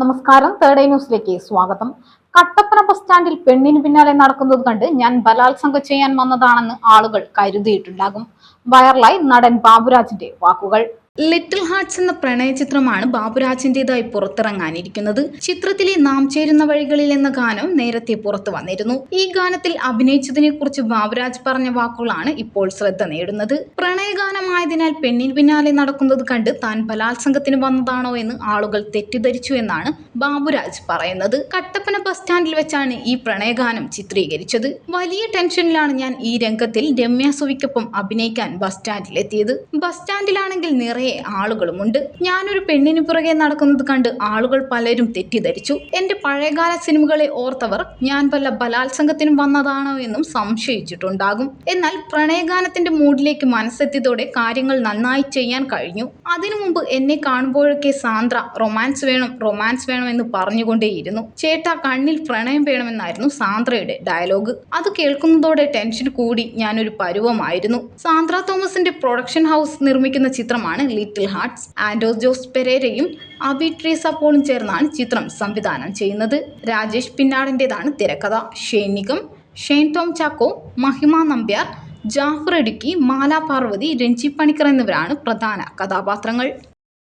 നമസ്കാരം. Third eye ന്യൂസിലേക്ക് സ്വാഗതം. കട്ടപ്പന ബസ് സ്റ്റാൻഡിൽ പെണ്ണിന് പിന്നാലെ നടക്കുന്നത് കണ്ട് ഞാൻ ബലാത്സംഗം ചെയ്യാൻ വന്നതാണെന്ന് ആളുകൾ കരുതിയിട്ടുണ്ടാകും. വൈറലായി നടൻ ബാബുരാജിന്റെ വാക്കുകൾ. ലിറ്റിൽ ഹാർട്സ് എന്ന പ്രണയ ചിത്രമാണ് ബാബുരാജിന്റേതായി പുറത്തിറങ്ങാനിരിക്കുന്നത്. ചിത്രത്തിലെ നാം ചേരുന്ന വഴികളിൽ എന്ന ഗാനം നേരത്തെ പുറത്തു വന്നിരുന്നു. ഈ ഗാനത്തിൽ അഭിനയിച്ചതിനെ കുറിച്ച് ബാബുരാജ് പറഞ്ഞ വാക്കുകളാണ് ഇപ്പോൾ ശ്രദ്ധ നേടുന്നത്. പ്രണയഗാനമായതിനാൽ പെണ്ണിന് പിന്നാലെ നടക്കുന്നത് കണ്ട് താൻ ബലാത്സംഗത്തിന് വന്നതാണോ എന്ന് ആളുകൾ തെറ്റിദ്ധരിച്ചു എന്നാണ് ബാബുരാജ് പറയുന്നത്. കട്ടപ്പന ബസ് സ്റ്റാൻഡിൽ വെച്ചാണ് ഈ പ്രണയഗാനം ചിത്രീകരിച്ചത്. വലിയ ടെൻഷനിലാണ് ഞാൻ ഈ രംഗത്തിൽ രമ്യ സുവിക്കൊപ്പം അഭിനയിക്കാൻ ബസ് സ്റ്റാൻഡിൽ എത്തിയത്. ബസ് സ്റ്റാൻഡിലാണെങ്കിൽ നിറയെ ആളുകളുമുണ്ട്. ഞാനൊരു പെണ്ണിന് പുറകെ നടക്കുന്നത് കണ്ട് ആളുകൾ പലരും തെറ്റിദ്ധരിച്ചു. എന്റെ പഴയകാല സിനിമകളെ ഓർത്തവർ ഞാൻ വല്ല ബലാത്സംഗത്തിനും വന്നതാണോ എന്നും സംശയിച്ചിട്ടുണ്ടാകും. എന്നാൽ പ്രണയഗാനത്തിന്റെ മൂഡിലേക്ക് മനസ്സെത്തിയതോടെ കാര്യങ്ങൾ നന്നായി ചെയ്യാൻ കഴിഞ്ഞു. അതിനു മുമ്പ് എന്നെ കാണുമ്പോഴൊക്കെ സാന്ദ്ര റൊമാൻസ് വേണം റൊമാൻസ് വേണം എന്ന് പറഞ്ഞുകൊണ്ടേയിരുന്നു. ചേട്ടാ കണ്ണിൽ പ്രണയം വേണമെന്നായിരുന്നു സാന്ദ്രയുടെ ഡയലോഗ് അത് കേൾക്കുന്നതോടെ ടെൻഷൻ കൂടി ഞാനൊരു പരുവമായിരുന്നു. സാന്ദ്ര തോമസിന്റെ പ്രൊഡക്ഷൻ ഹൗസ് നിർമ്മിക്കുന്ന ചിത്രമാണ് ലിറ്റിൽ ഹാർട്സ് ആൻഡോസ് ജോസ് പെരേരയും അബി ട്രീസ പോളും ചേർന്നാണ് ചിത്രം സംവിധാനം ചെയ്യുന്നത്. രാജേഷ് പിന്നാടിന്റെതാണ് തിരക്കഥ. ഷെയ്നികം ഷെയ്ൻ ടോം ചാക്കോ മഹിമ നമ്പ്യാർ ജാഫർ ഇടുക്കി മാല പാർവതി രഞ്ജി പണിക്കർ എന്നിവരാണ് പ്രധാന കഥാപാത്രങ്ങൾ.